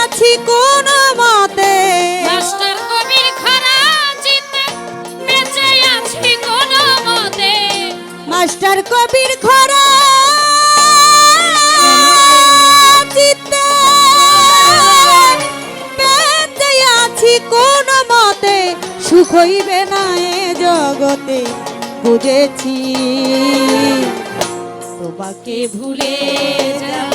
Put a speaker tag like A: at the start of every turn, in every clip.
A: আছি কোন মতে।
B: মাস্টার কবির খরা চিতে বেঁচে আছি কোন মতে।
A: মাস্টার কবির খরা চিত্তে বেঁচে আছি কোন মতে। সুখ হইবে না এ জগতে বুঝেছি। তোমাকে ভুলে যাব।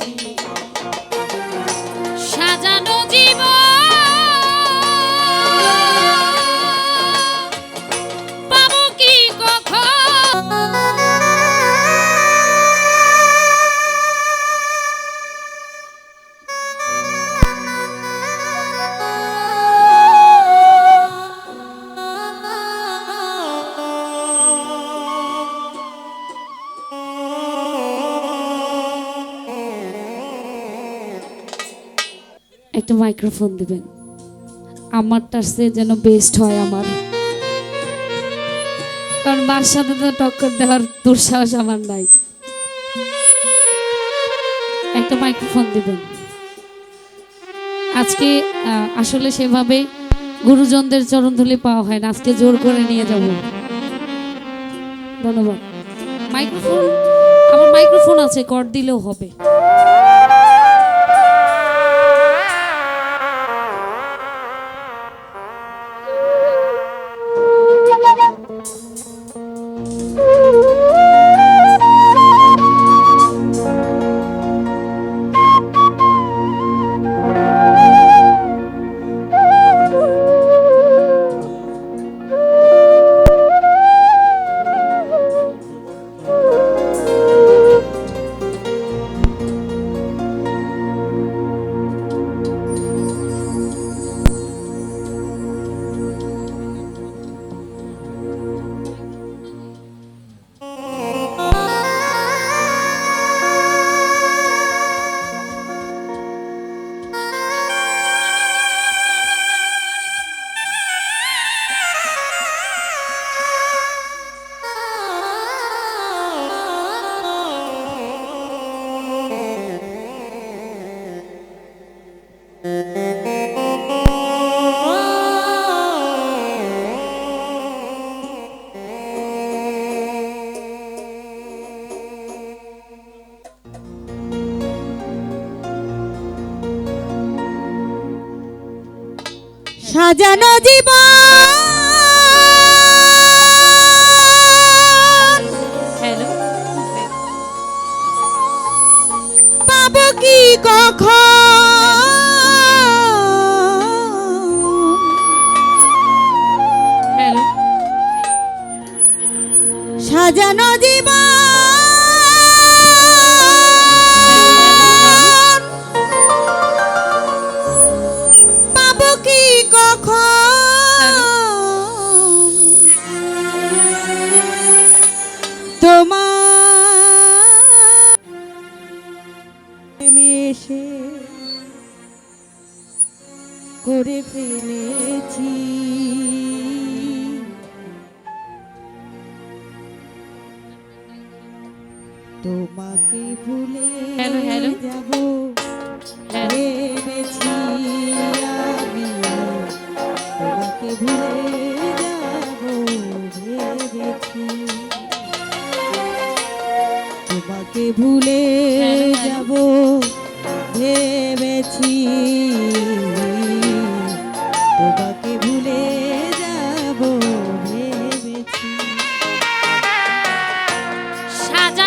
B: মাইক্রোফোন দিবেন। আমারটার সে যেন বেস্ট হয় আমার। কারণ মার সাথে তো টক্কর দেওয়ার দুঃসাহস আমার নাই। একটা মাইক্রোফোন দিবেন। আজকে আসলে সেভাবে গুরুজনদের চরণধুলি পাওয়া হয় না। আজকে জোর করে নিয়ে যাব। ধন্যবাদ। মাইক্রোফোন আমার মাইক্রোফোন আছে কর দিলেও হবে।
A: সাজানো জীবন। তোমার মেশে করে ফেলেছি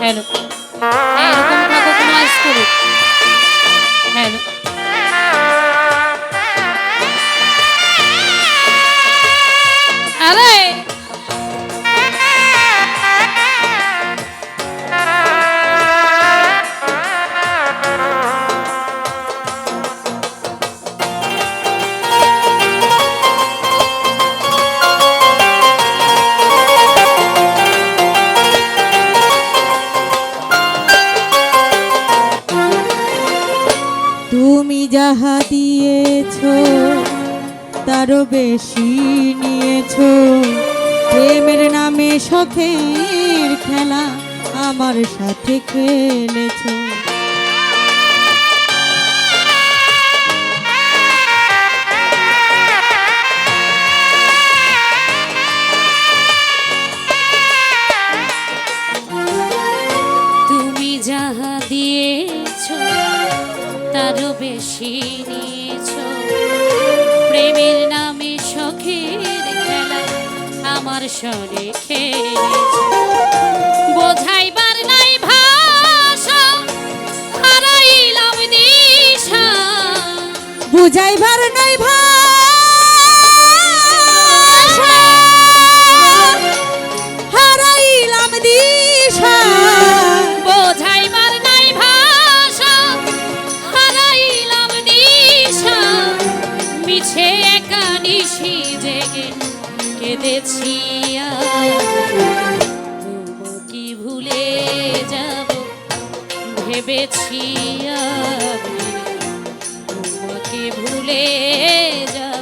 B: হ্যালো এরকম। থাকুক নয়েস করুক হ্যালো
A: তারও বেশি নিয়েছ। প্রেমের নামে শখের খেলা আমার সাথে খেলেছ।
B: তুমি যাহা দিয়েছ, তারও বেশি নিয়েছ স্বরে খেলেছ বোঝাইবার নাই ভাষা হারাইলাম দিশা
A: বুঝাইবার নাই ভাষা
B: কেঁদেছি কি ভুলে যাব? তোমাকে ভুলে যাব।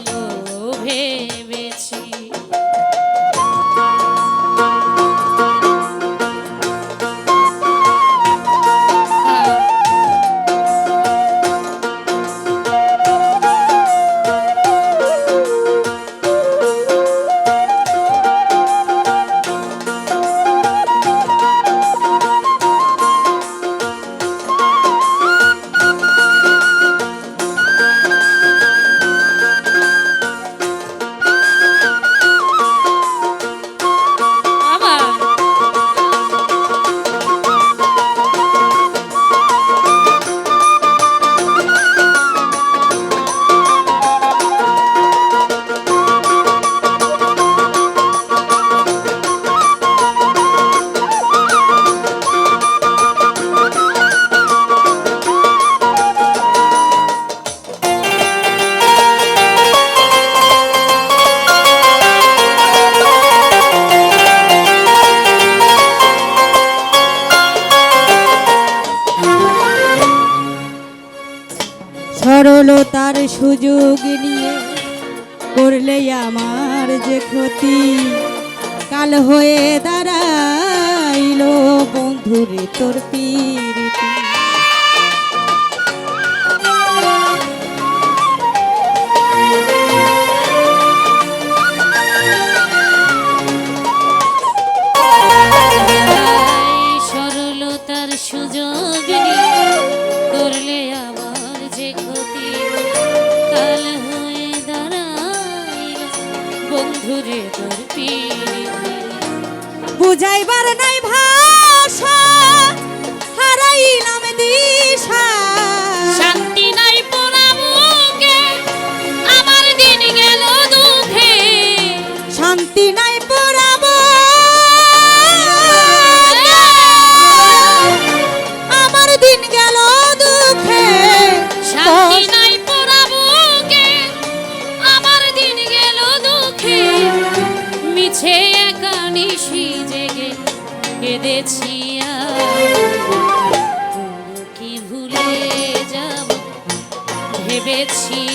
A: সরলতার সুযোগ নিয়ে করলে আমার যে ক্ষতি। কাল হয়ে দাঁড়াইলো বন্ধুরে তোর
B: সরলতার সুযোগ করলে আমার
A: বুঝাইবার নাই ভাষা
B: ভেবেছি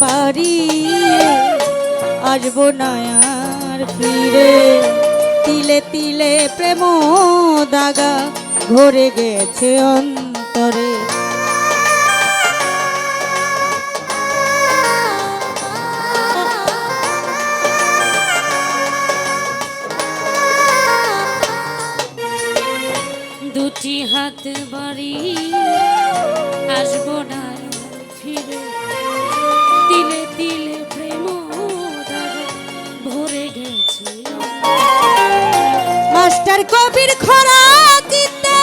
A: পারি। আসব না আর ফিরে। তিলে তিলে প্রেম দাগা ঘরে গেছে অন্তরে।
B: দুটি হাত বাড়ি, আসব না ফিরে। তিলে তিলে প্রেম ভরে গেছে।
A: মাস্টার কবির খরা চিত্তে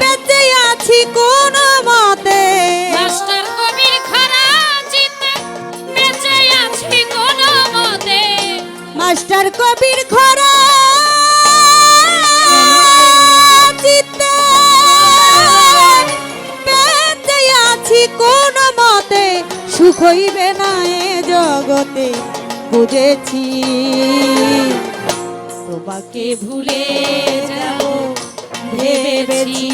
A: বেঁচে আছি কোন মতে।
B: মাস্টার কবির খারা চিত্তে বেঁচে আছি কোন মতে।
A: মাস্টার কবির খরা হইবে না এ জগতে বুঝেছি। তোমাকে ভুলে যাব ভেবেছি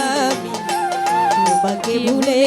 A: আমি। তোমাকে ভুলে